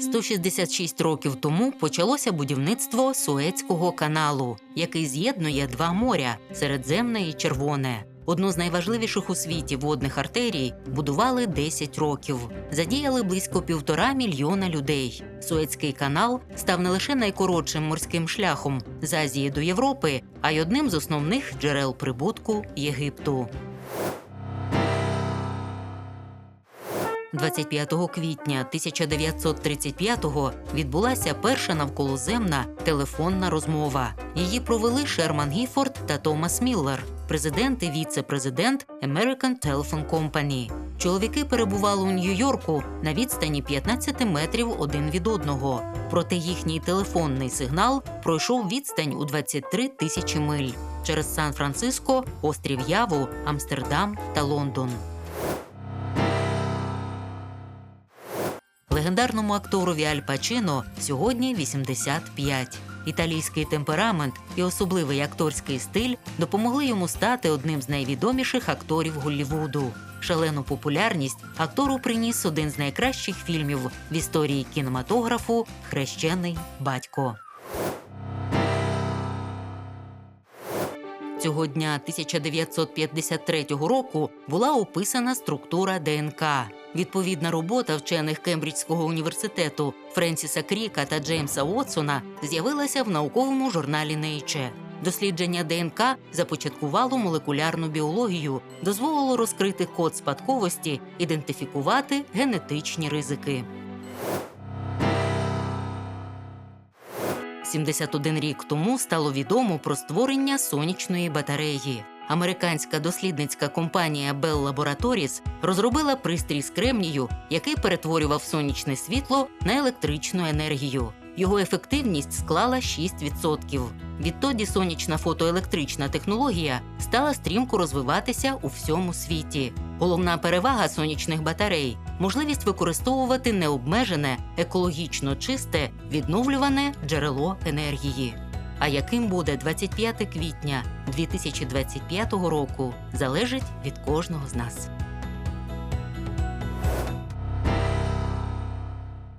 166 років тому почалося будівництво Суецького каналу, який з'єднує два моря Середземне і Червоне. Одну з найважливіших у світі водних артерій будували 10 років. Задіяли близько півтора мільйона людей. Суецький канал став не лише найкоротшим морським шляхом з Азії до Європи, а й одним з основних джерел прибутку Єгипту. 25 квітня 1935-го відбулася перша навколоземна телефонна розмова. Її провели Шерман Гіфорд та Томас Міллер, президент і віце-президент American Telephone Company. Чоловіки перебували у Нью-Йорку на відстані 15 метрів один від одного. Проте їхній телефонний сигнал пройшов відстань у 23 тисячі миль через Сан-Франциско, острів Яву, Амстердам та Лондон. Легендарному акторові Аль Пачино сьогодні 85. Італійський темперамент і особливий акторський стиль допомогли йому стати одним з найвідоміших акторів Голлівуду. Шалену популярність актору приніс один з найкращих фільмів в історії кінематографу Хрещений батько. Цього дня 1953 року була описана структура ДНК. Відповідна робота вчених Кембриджського університету Френсіса Кріка та Джеймса Уотсона з'явилася в науковому журналі Nature. Дослідження ДНК започаткувало молекулярну біологію, дозволило розкрити код спадковості, ідентифікувати генетичні ризики. 71 рік тому стало відомо про створення сонячної батареї. Американська дослідницька компанія Bell Laboratories розробила пристрій з кремнію, який перетворював сонячне світло на електричну енергію. Його ефективність склала 6%. Відтоді сонячна фотоелектрична технологія стала стрімко розвиватися у всьому світі. Головна перевага сонячних батарей можливість використовувати необмежене, екологічно чисте, відновлюване джерело енергії. А яким буде 25 квітня 2025 року, залежить від кожного з нас.